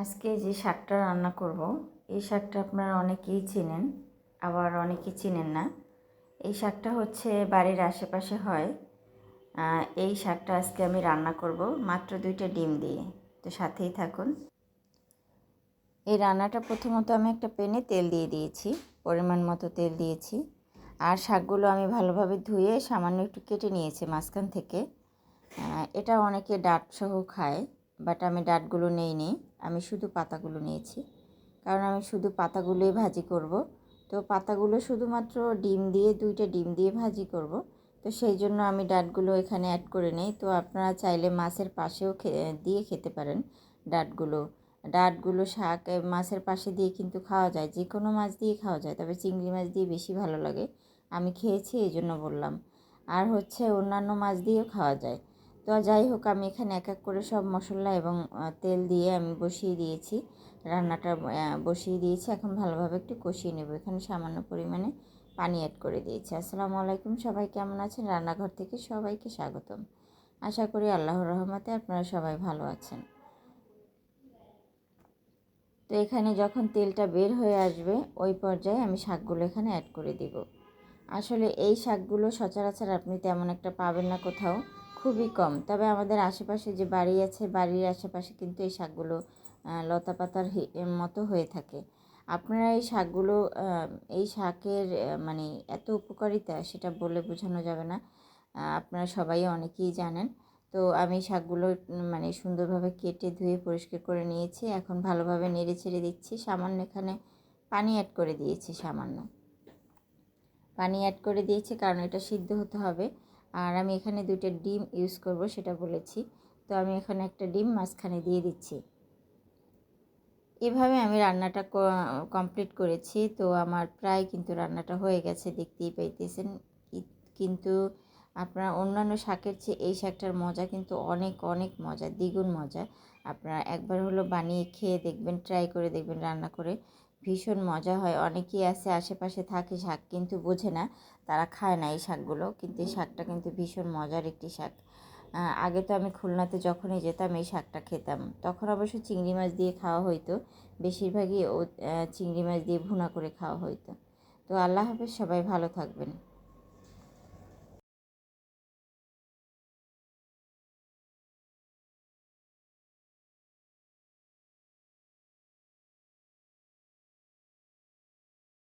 আজকে যে শাকটা রান্না করব, এই শাকটা আপনারা অনেকেই চেনেন, আবার অনেকেই চেনেন না। এই শাকটা হচ্ছে বাড়ির আশেপাশে হয়। এই শাকটা আজকে আমি রান্না করব মাত্র দুইটা ডিম দিয়ে। তো সাথেই থাকুন। এই রান্নাটা প্রথমত আমি একটা প্যানে তেল দিয়ে দিয়েছি, পরিমাণ মতো তেল দিয়েছি। আর শাকগুলো আমি ভালোভাবে ধুয়ে সামান্য একটু কেটে নিয়েছি মাঝখান থেকে। এটা অনেকে ডাট সহ খায়। বাট আমি ডাটগুলো নেইনি আমি শুধু পাতাগুলো নিয়েছি। কারণ আমি শুধু পাতাগুলোই ভাজি করব। তো পাতাগুলো শুধুমাত্র ডিম দিয়ে, দুইটা ডিম দিয়ে ভাজি করব। তো সেই জন্য আমি ডাটগুলো এখানে অ্যাড করে নেই। তো আপনারা চাইলে মাছের পাশেও দিয়ে খেতে পারেন ডাটগুলো। ডাটগুলো শাক মাছের পাশে দিয়ে কিন্তু খাওয়া যায়। যে কোনো মাছ দিয়ে খাওয়া যায়, তবে চিংড়ি মাছ দিয়ে বেশি ভালো লাগে। আমি খেয়েছি, এই জন্য বললাম। আর হচ্ছে অন্যান্য মাছ দিয়েও খাওয়া যায়। তো যাই হোক, আমি এখানে এক এক করে সব মশলা এবং তেল দিয়ে আমি বসিয়ে দিয়েছি। রান্নাটা বসিয়ে দিয়েছি। এখন ভালোভাবে একটু কষিয়ে নেব। এখানে সামান্য পরিমাণে পানি অ্যাড করে দিয়েছি। আসসালামু আলাইকুম সবাই, কেমন আছেন? রান্নাঘর থেকে সবাইকে স্বাগতম। আশা করি আল্লাহর রহমতে আপনারা সবাই ভালো আছেন। তো এখানে যখন তেলটা বের হয়ে আসবে, ওই পর্যায়ে আমি শাকগুলো এখানে অ্যাড করে দিব। আসলে এই শাকগুলো সচরাচর আপনি তেমন একটা পাবেন না কোথাও। খুবই কম। তবে আমাদের আশেপাশে যে বাড়ি আছে, বাড়ির আশেপাশে কিন্তু এই শাকগুলো লতা পাতার মতো হয়ে থাকে। আপনারা এই শাকগুলো এই শাকের মানে এত উপকারিতা সেটা বলে বোঝানো যাবে না। আপনারা সবাই অনেকেই জানেন। তো আমি শাকগুলো মানে সুন্দরভাবে কেটে ধুয়ে পরিষ্কার করে নিয়েছি। এখন ভালোভাবে নেড়ে ছেড়ে দিচ্ছি। সামান্য এখানে পানি অ্যাড করে দিয়েছি, সামান্য। পানি অ্যাড করে দিয়েছি কারণ এটা সিদ্ধ হতে হবে। আর আমি এখানে দুইটা ডিম ইউজ করব, সেটা বলেছি। তো আমি এখানে একটা ডিম মাঝখানে দিয়ে দিচ্ছি। এভাবে আমি রান্নাটা কমপ্লিট করেছি। তো আমার প্রায় কিন্তু রান্নাটা হয়ে গেছে, দেখতেই পাইতেছেন। কিন্তু আপনারা অন্যান্য শাকের চেয়ে এই শাকটার মজা কিন্তু অনেক অনেক মজা, দ্বিগুণ মজা। আপনারা একবার হলো বানিয়ে খেয়ে দেখবেন ট্রাই করে দেখবেন, রান্না করে। ভীষণ মজা হয়। অনেকেই আছে, আশেপাশে থাকে শাক কিন্তু বোঝে না, তারা খায় না এই শাকগুলো, কিন্তু এই শাকটা কিন্তু ভীষণ মজার একটি শাক। আগে তো আমি খুলনাতে যখনই যেতাম এই শাকটা খেতাম। তখন অবশ্য চিংড়ি মাছ দিয়ে খাওয়া হইতো। বেশিরভাগই ও চিংড়ি মাছ দিয়ে ভুনা করে খাওয়া হইতো। তো আল্লাহ হাফেজ, সবাই ভালো থাকবেন।